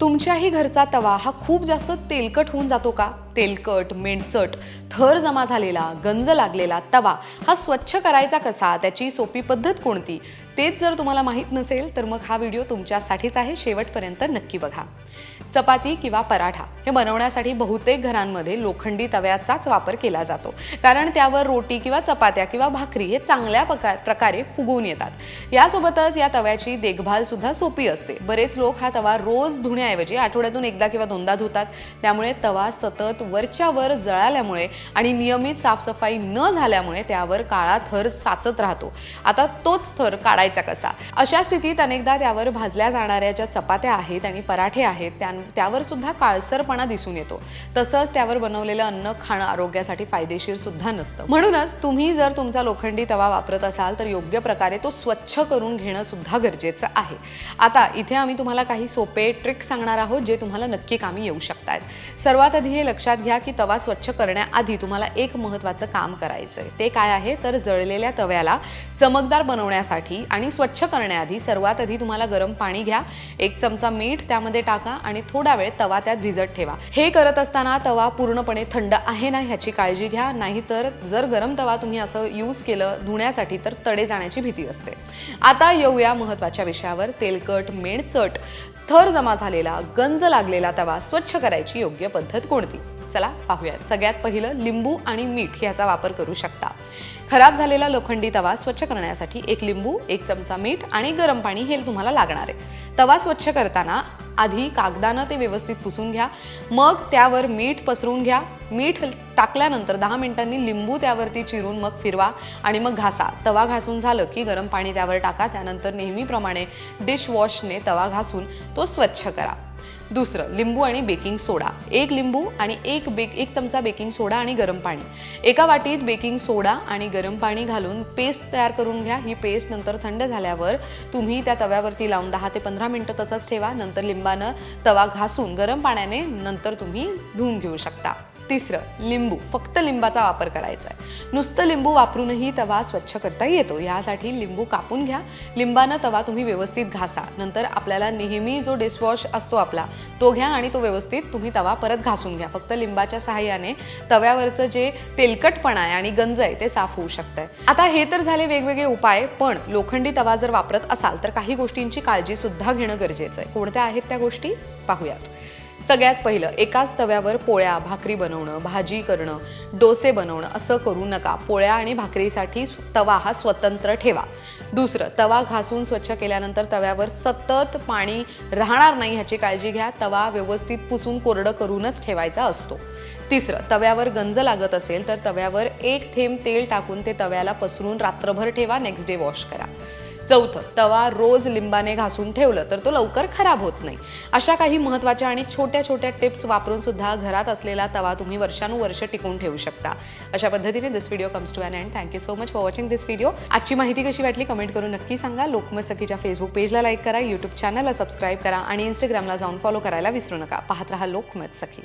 तुमच्याही घरचा तवा हा खूप जास्त तेलकट होऊन जातो का? तेलकट मेणचट थर जमा झालेला गंज लागलेला तवा हा स्वच्छ करायचा कसा? त्याची सोपी पद्धत कोणती? तेच जर तुम्हाला माहीत नसेल तर मग हा व्हिडिओ तुमच्यासाठीच आहे. शेवटपर्यंत नक्की बघा. चपाती किंवा पराठा हे बनवण्यासाठी बहुतेक घरांमध्ये लोखंडी तव्याचाच वापर केला जातो. कारण त्यावर रोटी किंवा चपात्या किंवा भाकरी हे चांगल्या प्रका- प्रकारे फुगवून येतात. यासोबतच या तव्याची देखभाल सुद्धा सोपी असते. बरेच लोक हा तवा रोज धुण्याऐवजी आठवड्यातून एकदा किंवा दोनदा धुतात. त्यामुळे तवा सतत वरच्या वर जळाल्यामुळे आणि नियमित साफसफाई न झाल्यामुळे त्यावर काळा थर साचत राहतो. आता तोच थर काढायचा कसा? अशा स्थितीत अनेकदा त्यावर भाजल्या जाणाऱ्या ज्या चपात्या आहेत आणि पराठे आहेत त्या त्यावर सुद्धा काळसरपणा दिसून येतो. तसंच त्यावर बनवलेलं अन्न खाणं आरोग्यासाठी फायदेशीर सुद्धा नसतं. म्हणूनच तुम्ही जर तुमचा लोखंडी तवा वापरत असाल तर योग्य प्रकारे तो स्वच्छ करून घेणं सुद्धा गरजेचं आहे. आता इथे आम्ही तुम्हाला काही सोपे ट्रिक सांगणार आहोत जे तुम्हाला नक्की कामी येऊ शकतात सर्वात आधी हे लक्षात घ्या की तवा स्वच्छ करण्याआधी तुम्हाला एक महत्त्वाचं काम करायचं आहे ते काय आहे? तर जळलेल्या तव्याला चमकदार बनवण्यासाठी आणि स्वच्छ करण्याआधी सर्वात आधी तुम्हाला गरम पाणी घ्या. एक चमचा मीठ त्यामध्ये टाका आणि थोडा वेळ तवा त्यात भिजत ठेवा. हे करत असताना तवा पूर्णपणे थंड आहे ना ह्याची काळजी घ्या. नाहीतर जर गरम तवा तुम्ही असं यूज केलं धुण्यासाठी तर तडे जाण्याची भीती असते. आता येऊया महत्त्वाच्या विषयावर. तेलकट मेणचट थर जमा झालेला गंज लागलेला तवा स्वच्छ करायची योग्य पद्धत कोणती? चला पाहूयात. सगळ्यात पहिलं लिंबू आणि मीठ याचा वापर करू शकता. खराब झालेला लोखंडी तवा स्वच्छ करण्यासाठी एक लिंबू एक चमचा मीठ आणि गरम पाणी हे तुम्हाला लागणार आहे. तवा स्वच्छ करताना आधी कागदानं ते व्यवस्थित पुसून घ्या. मग त्यावर मीठ पसरून घ्या. मीठ टाकल्यानंतर दहा मिनिटांनी लिंबू त्यावरती चिरून मग फिरवा आणि मग घासा. तवा घासून झालं की गरम पाणी त्यावर टाका. त्यानंतर नेहमीप्रमाणे डिशवॉशने तवा घासून तो स्वच्छ करा. दुसरं लिंबू आणि बेकिंग सोडा. एक लिंबू आणि एक बेक एक चमचा बेकिंग सोडा आणि गरम पाणी. एका वाटीत बेकिंग सोडा आणि गरम पाणी घालून पेस्ट तयार करून घ्या. ही पेस्ट नंतर थंड झाल्यावर तुम्ही त्या तव्यावरती लावून दहा ते पंधरा मिनटं तसंच ठेवा. नंतर लिंबानं तवा घासून गरम पाण्याने नंतर तुम्ही धुवून घेऊ शकता. तिसरं लिंबू. फक्त लिंबाचा वापर करायचा आहे नुसतं लिंबू वापरूनही तवा स्वच्छ करता येतो. यासाठी लिंबू कापून घ्या. लिंबानं तवा तुम्ही व्यवस्थित घासा. नंतर आपल्याला नेहमी जो डिशवॉश असतो आपला तो घ्या आणि तो व्यवस्थित तुम्ही तवा परत घासून घ्या. फक्त लिंबाच्या सहाय्याने तव्यावरचं जे तेलकटपणा आहे आणि गंज आहे ते साफ होऊ शकतंय. आता हे तर झाले वेगवेगळे उपाय पण लोखंडी तवा जर वापरत असाल तर काही गोष्टींची काळजी सुद्धा घेणं गरजेचं आहे कोणत्या आहेत त्या गोष्टी? पाहूयात. सगळ्यात पहिलं एकाच तव्यावर पोळ्या भाकरी बनवणं भाजी करणं डोसे बनवणं असं करू नका. पोळ्या आणि भाकरीसाठी तवा हा स्वतंत्र ठेवा. दुसरं तवा घासून स्वच्छ केल्यानंतर तव्यावर सतत पाणी राहणार नाही ह्याची काळजी घ्या. तवा व्यवस्थित पुसून कोरडं करूनच ठेवायचा असतो. तिसरं तव्यावर गंज लागत असेल तर तव्यावर एक थेंब तेल टाकून ते तव्याला पसरून रात्रभर ठेवा. नेक्स्ट डे वॉश करा. चौथं. तवा रोज लिंबाने घासून ठेवलं तर तो लवकर खराब होत नाही. अशा काही महत्त्वाच्या आणि छोट्या छोट्या टिप्स वापरून सुद्धा घरात असलेला तवा तुम्ही वर्षानुवर्ष टिकून ठेवू शकता. अशा पद्धतीने this video comes to an end thank you so much for watching this video आजची माहिती कशी वाटली कमेंट करून नक्की सांगा. लोकमत सखीच्या फेसबुक पेजला लाईक करा यूट्यूब चॅनलला सबस्क्राईब करा आणि इंस्टाग्रामला जाऊन फॉलो करायला विसरू नका. पाहत रहा लोकमत सखी